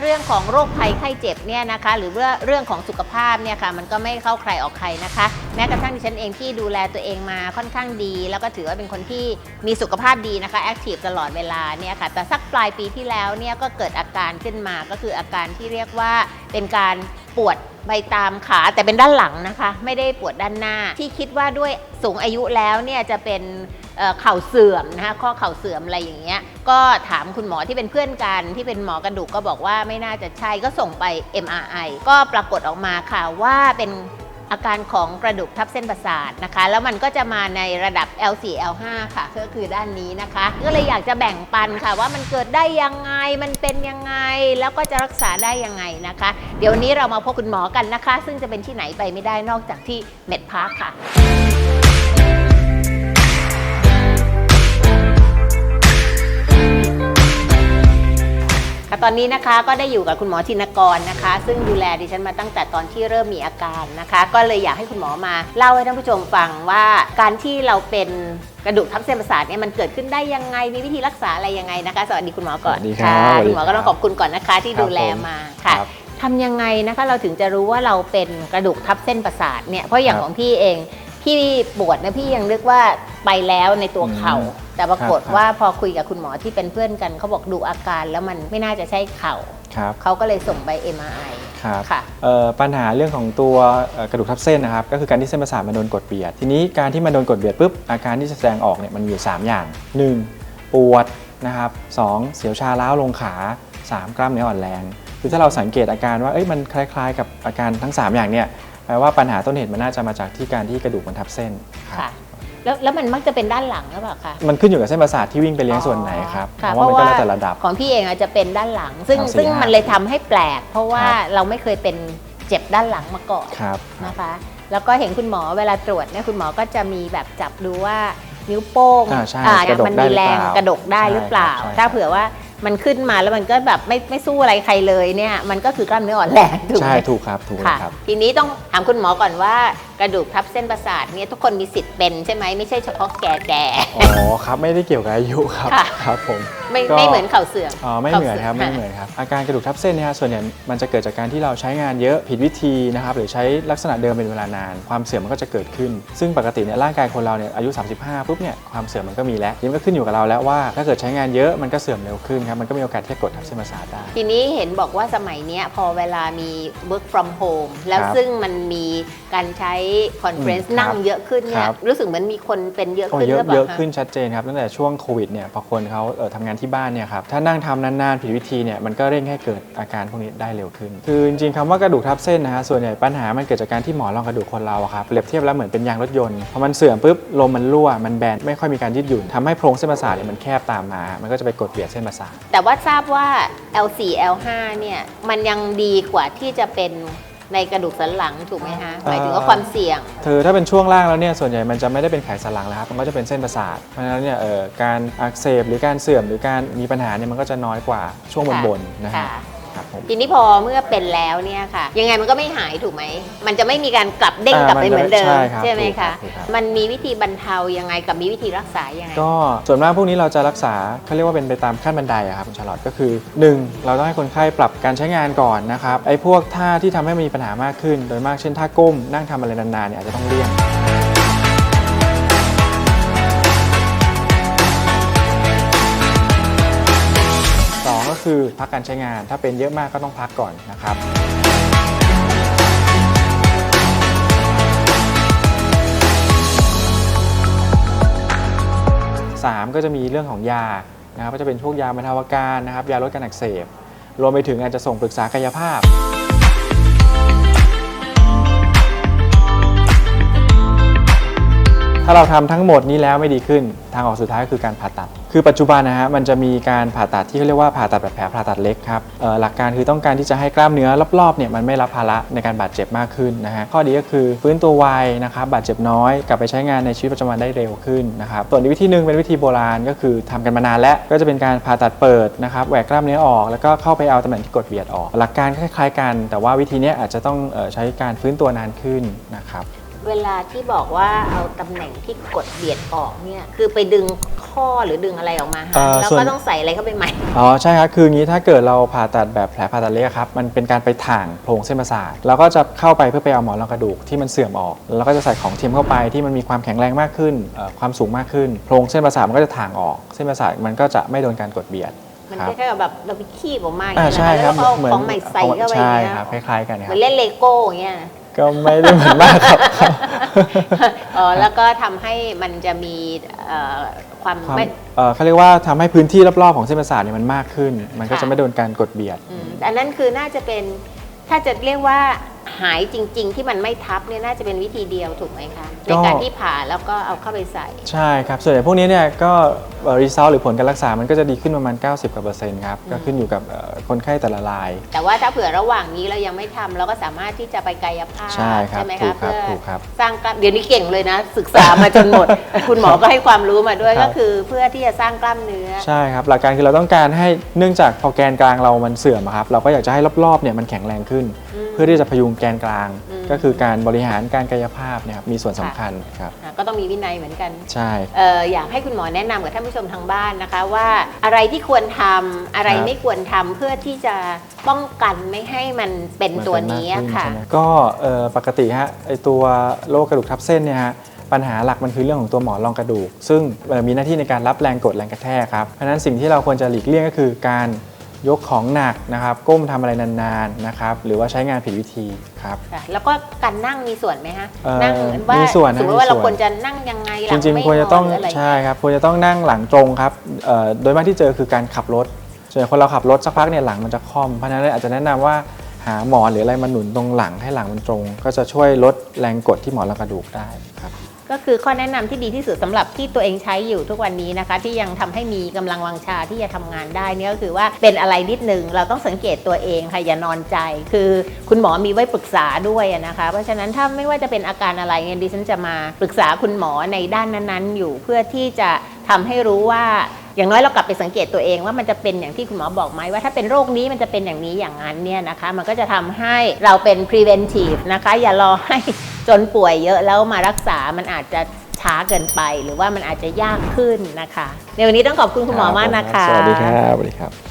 เรื่องของโรคภัยไข้เจ็บเนี่ยนะคะหรือว่าเรื่องของสุขภาพเนี่ยค่ะมันก็ไม่เข้าใครออกใครนะคะ แม้กระทั่งดิฉันเองที่ดูแลตัวเองมาค่อนข้างดี แล้วก็ถือว่าเป็นคนที่มีสุขภาพดีนะคะแอคทีฟตลอดเวลาเนี่ยค่ะแต่สักปลายปีที่แล้วเนี่ยก็เกิดอาการขึ้นมาก็คืออาการที่เรียกว่าเป็นการปวดไปตามขาแต่เป็นด้านหลังนะคะ ไม่ได้ปวดด้านหน้าที่คิดว่าด้วยสูงอายุแล้วเนี่ยจะเป็น เข่าเสื่อมนะคะข้อเข่าเสื่อมอะไรอย่างเงี้ยก็ถามคุณหมอที่เป็นเพื่อนกันที่เป็นหมอกระดูกก็บอกว่าไม่น่าจะใช่ก็ส่งไป MRI ก็ปรากฏออกมาค่ะว่าเป็นอาการของกระดูกทับเส้นประสาทนะคะ แล้วมันก็จะมาในระดับ L4 L5 ค่ะ ก็คือด้านนี้นะคะ ก็เลยอยากจะแบ่งปันค่ะ ว่ามันเกิดได้ยังไงมันเป็นยังไง แล้วก็จะรักษาได้ยังไงนะคะ เดี๋ยวนนี้เรามาพบคุณหมอกันนะคะ ซึ่งจะเป็นที่ไหนไปไม่ได้นอกจากที่เมดพาร์คค่ะ ค่ะตอนนี้นะคะก็ได้อยู่กับคุณหมอธินกรนะคะ ซึ่งดูแลดิฉันมาตั้งแต่ตอนที่เริ่มมีอาการนะคะ ก็เลยอยากให้คุณหมอมาเล่าให้ท่านผู้ชมฟังว่าการที่เราเป็นกระดูกทับเส้นประสาทเนี่ยมันเกิดขึ้นได้ยังไงมีวิธีรักษาอะไรยังไงนะคะ สวัสดีคุณหมอก่อนสวัสดีครับค่ะสวัสดีคุณหมอก็ต้องครับขอบคุณก่อนนะคะที่ครับดูแลผมมาค่ะครับทำยังไงนะคะเราถึงจะรู้ว่าเราเป็นกระดูกทับเส้นประสาทเนี่ยเพราะอย่างครับของพี่เองพี่ปวดนะพี่ยังนึกว่าไปแล้วในตัวเข่าอืม แต่ปรากฏครับว่าพอคุยกับคุณหมอที่เป็นเพื่อนกันเขาบอกดูอาการแล้วมันไม่น่าจะใช่เข่าครับเขาก็เลยส่งไป MRI ครับค่ะเอ่อปัญหาเรื่องของตัวเอ่อกระดูกทับเส้นนะครับก็คือการที่เส้นประสาทมันโดนกดเบียด ทีนี้การที่มันโดนกดเบียดปุ๊บอาการที่จะแสดงออกเนี่ยมันมีอยู่ 3 อย่าง 1. ปวดนะครับสองเสียวชาล้าวลงขา 3 กล้ามเนื้ออ่อนแรงคือถ้าเราสังเกตอาการว่าเอ้ยมันคล้ายๆ กับอาการทั้ง 3 อย่างเนี่ยแปลว่าปัญหาต้นเหตุมันน่าจะมาจากที่การที่กระดูกมันทับเส้นครับค่ะ แล้วแล้วมันมักจะเป็นด้านหลังหรือเปล่าคะมันขึ้นอยู่กับเส้นประสาทที่วิ่งไปเลี้ยงส่วนไหนครับค่ะเพราะว่ามันก็แล้วแต่ระดับ ของพี่เองอาจจะเป็นด้านหลัง ซึ่งครับซึ่งสี่ห้ามันเลยทำให้แปลก เพราะว่าครับ เราไม่เคยเป็นเจ็บด้านหลังมาก่อนครับ นะคะ แล้วก็เห็นคุณหมอเวลาตรวจเนี่ยคุณหมอก็จะมีแบบจับดูว่านิ้วโป้งอ่าใช่อ่ากระดกมันได้มีหรือแรงเปล่ากระดกได้หรือเปล่า ใช่ครับใช่ถ้าเผื่อว่ามันขึ้นมาแล้วมันก็แบบไม่ไม่สู้อะไรใครเลยเนี่ยมันก็คือกล้ามเนื้ออ่อนแรงถูกไหใช่มถูกครับถูกเลยค่ะครับ ทีนี้ต้องถามคุณหมอก่อนว่า กระดูกทับเส้นประสาทเนี่ยทุกคนมีสิทธิ์เป็นใช่ไหมไม่ใช่เฉพาะแก่แก่ อ๋อครับไม่ได้เกี่ยวกับอายุครับค่ะ ครับผมไม่ก็ไม่เหมือนเข่าเสื่อม อ๋อไม่เหมือนครับข่าไม่เหมือนครับอาการกระดูกทับเส้นเนี่ยฮะส่วนใหญ่มันจะเกิดจากการที่เราใช้งานเยอะผิดวิธีนะครับหรือใช้ลักษณะเดิมเป็นเวลานาน ความเสื่อมมันก็จะเกิดขึ้น ซึ่งปกติเนี่ยร่างกายคนเราเนี่ยอายุ 35ปุ๊บเนี่ยความเสื่อมมันก็มีแล้วทีนี้มันก็ขึ้นอยู่กับเราแล้วว่า ถ้าเกิดใช้งานเยอะมันก็เสื่อมเร็วขึ้นครับมันก็มีโอกาสที่จะกดทับเส้นประสาทได้ ทีนี้เห็นบอกว่าสมัยเนี้ยพอเวลามี work from home แล้วครับซึ่งมันมีการใช้ conference อืมนั่งครับเยอะขึ้นเนี่คยรับ รู้สึกเหมือนมีคนเป็นเยอะโอ้ขึ้นเยหรือะอเปเยล่าอะคะ ขึ้นชัดเจนครับตั้งแต่ช่วงโควิดเนี่ยพอคนเขาเอ่อทำงานที่บ้านเนี่ยครับถ้านั่งทำนานๆผิดวิธีเนี่ยมันก็เร่งให้เกิดอาการพวกนี้ได้เร็วขึ้น คือจริงๆคำว่ากระดูกทับเส้นนะฮะส่วนใหญ่ปัญหามันเกิดจากการที่หมอนรองกระดูกคนเราอะครับเปรียบเทียบแล้วเหมือนเป็นยางรถยนต์พอมันเสื่อมปุ๊บลมมันรั่วมันแบนไม่ค่อยมีการยืดหยุ่นทำให้โพรงเส้นประสาทเนี่ยมันแคบตามมา มันก็จะไปกดเบียดเส้นประสาท แต่ว่าทราบว่า L4 L5 เนี่ยมันยังดีกว่าที่จะเป็น ในกระดูกสันหลังถูกไหมฮะหมายถึงว่าความเสี่ยงเธอถ้าเป็นช่วงล่างแล้วเนี่ยส่วนใหญ่มันจะไม่ได้เป็นไขสันหลังแล้วครับมันก็จะเป็นเส้นประสาทเพราะฉะนั้นเนี่ยเอ่อการอักเสบหรือการเสื่อมหรือการมีปัญหาเนี่ยมันก็จะน้อยกว่าช่วงบนๆนะฮะค่ะ ครับผม ทีนี้พอเมื่อเป็นแล้วเนี่ยค่ะ ยังไงมันก็ไม่หายถูกไหม มันจะไม่มีการกลับเด้งอ่ากลับไปเหมือนเดิมใช่ครับไหมถูกครัคะบถูกครับ มันมีวิธีบรรเทายังไงกับมีวิธีรักษายังไง ก็ส่วนมากพวกนี้เราจะรักษาเขาเรียกว่าเป็นไปตามขั้นบันไดอะครับคุณชาลอตก็คือ 1. เราต้องให้คนไข้ปรับการใช้งานก่อนนะครับไอ้พวกท่าที่ทำให้มีปัญหามากขึ้น โดยมากเช่นท่าก้มนั่งทำอะไรนานๆเนี่ยอาจจะต้องเลี่ยง คือพักการใช้งาน ถ้าเป็นเยอะมากก็ต้องพักก่อนนะครับสามก็จะมีเรื่องของยานะครับก็จะเป็นพวกยาบรรเทาอาการนะครับยาลดการอักเสบ รวมไปถึงอาจจะส่งปรึกษากายภาพ ถ้าเราทำทั้งหมดนี้แล้วไม่ดีขึ้น ทางออกสุดท้ายก็คือการผ่าตัด คือปัจจุบันนะฮะมันจะมีการผ่าตัดที่เขาเรียกว่าผ่าตัดแบบแผลผ่าตัดเล็กครับหลักการคือต้องการที่จะให้กล้ามเนื้อรอบๆเนี่ยมันไม่รับภาระในการบาดเจ็บมากขึ้นนะฮะข้อดีก็คือฟื้นตัวไวนะครับบาดเจ็บน้อยกลับไปใช้งานในชีวิตประจำวันได้เร็วขึ้นนะครับส่วนอีกวิธีหนึ่งเป็นวิธีโบราณก็คือทำกันมานานแล้วก็จะเป็นการผ่าตัดเปิดนะครับแหวกกล้ามเนื้อออก แล้วก็เข้าไปเอาตำแหน่งที่กดเบียดออก หลักการคล้ายๆกัน แต่ว่าวิธีนี้อาจจะต้องใช้การฟื้นตัวนานขึ้นนะครับ เวลาที่บอกว่าเอาตำแหน่งที่กดเบียดออกเนี่ยคือไปดึงคท่อหรือดึงอะไรออกมาเอ่อแล้วส่วนก็ต้องใส่อะไรเข้าไปใหม่ อ๋อใช่ครับคืออย่างนี้ถ้าเกิดเราผ่าตัดแบบแผลผ่าตัดเล็กอะครับมันเป็นการไปถ่างโพรงเส้นประสาทเราก็จะเข้าไปเพื่อไปเอาหมอนรองกระดูกที่มันเสื่อมออก แล้วก็จะใส่ของเทียมเข้าไปที่มันมีความแข็งแรงมากขึ้นเอ่อความสูงมากขึ้นโพรงเส้นประสาทมันก็จะถ่างออก เส้นประสาทมันก็จะไม่โดนการกดเบียดมันครับคล้ายๆกับแบบเราไปขี้ออกมาอย่างอ่าเงี้ยใช่นะคะครับแล้วก็เอาเหมือนของใหม่ใส่เข้าไปใช่อย่างเงี้ยครับคล้ายๆกันเหคมืรัอบนเล่นเลโก้อย่างเงี้ย ก็ไม่ได้เหมือนมากครับ อ๋อแล้วก็ทำให้มันจะมีเอ่อความความไม่ เอ่อเขาเรียกว่าทำให้พื้นที่รอบๆของเส้นประสาทเนี่ยมันมากขึ้น มันก็ค่ะ จะไม่โดนการกดเบียด อืมอันนั้นคือน่าจะเป็นถ้าจะเรียกว่า หายจริง ๆ ที่มันไม่ทับเนี่ยน่าจะเป็นวิธีเดียวถูกไหมคะในก็การที่ผ่าแล้วก็เอาเข้าไปใส่ ใช่ครับ ส่วนใหญ่พวกนี้เนี่ยก็รีซอลหรือผลการรักษามันก็จะดีขึ้นประมาณ 90กว่าเปอร์เซ็นต์ครับ ก็ขึ้นอยู่กับเอ่อคนไข้แต่ละราย แต่ว่าถ้าเผื่อระหว่างนี้เรายังไม่ทำเราก็สามารถที่จะไปกายภาพใช่ครับไหมถูคะกครับเพื่อถูกครับสร้างกล้ามเดี๋ยวนี้เก่งเลยนะ ศึกษามาจนหมด คุณหมอก็ให้ความรู้มาด้วยครัก็บคือเพื่อที่จะสร้างกล้ามเนื้อใช่ครับหลักการคือเราต้องการให้เนื่องจากพอแกนกลางเรามันเสื่อมอะครับเราก็อยากจะให้รอบๆเนี่ยมันแข็งแรงขึ้นอืมเพื่อที่จะพยุงแกนกลาง อืม ก็คือการบริหารการกายภาพเนี่ยครับมีส่วนสำคัญครับอะก็ต้องมีวินัยเหมือนกัน ใช่ เอ่ออยากให้คุณหมอแนะนำกับท่านผู้ชมทางบ้านนะคะ ว่าอะไรที่ควรทำอะไรครับ ไม่ควรทำเพื่อที่จะป้องกันไม่ให้มันเป็นตัวนี้มัเป็มากขึ้ค่ะใช่ไหมก็เอ่อปกติฮะไอตัวโรคกระดูกทับเส้นเนี่ยฮะปัญหาหลักมันคือเรื่องของตัวหมอนรองกระดูก ซึ่งเอ่อมีหน้าที่ในการรับแรงกดแรงกระแทกครับเพราะฉะนั้นสิ่งที่เราควรจะหลีกเลี่ยงก็คือการ ยกของหนักนะครับ ก้มทำอะไรนานๆนะครับ หรือว่าใช้งานผิดวิธีครับค่ะแล้วก็การนั่งมีส่วนไหมฮะเอ่อนั่งว่ามีส่วนนะสมมติว่ามีส่เราวนควรจะนั่งยังไงหจลังริงไม่ๆควรจะต้องงหรืออะไรใช่ครับควรจะต้องนั่งหลังตรงครับเอ่อโดยมากที่เจอคือการขับรถส่วนใหญ่คนเราขับรถสักพักเนี่ยหลังมันจะค่อมเพราะฉะนั้นอาจจะแนะนำว่าหาหมอนหรืออะไรมาหนุนตรงหลังให้หลังมันตรง ก็จะช่วยลดแรงกดที่หมอนรองกระดูกได้ครับ ก็คือข้อแนะนำที่ดีที่สุดสำหรับที่ตัวเองใช้อยู่ทุกวันนี้นะคะ ที่ยังทำให้มีกำลังวังชาที่จะทำงานได้นี่ก็คือว่าเป็นอะไรนิดนึงเราต้องสังเกตตัวเองค่ะอย่านอนใจ คือคุณหมอมีไว้ปรึกษาด้วยนะคะ เพราะฉะนั้นถ้าไม่ว่าจะเป็นอาการอะไรเนี่ยดิฉันจะมาปรึกษาคุณหมอในด้านนั้นๆ อยู่เพื่อที่จะทำให้รู้ว่าอย่างน้อยเรากลับไปสังเกตตัวเองว่ามันจะเป็นอย่างที่คุณหมอบอกไหมว่าถ้าเป็นโรคนี้มันจะเป็นอย่างนี้อย่างนั้นเนี่ยนะคะ มันก็จะทำให้เราเป็น preventive นะคะ อย่ารอให้ จนป่วยเยอะแล้วมารักษามันอาจจะช้าเกินไปหรือว่ามันอาจจะยากขึ้นนะคะ ในวันนี้ต้องขอบคุณคุณหมอมากนะคะ สวัสดีครับสวัสดีครับ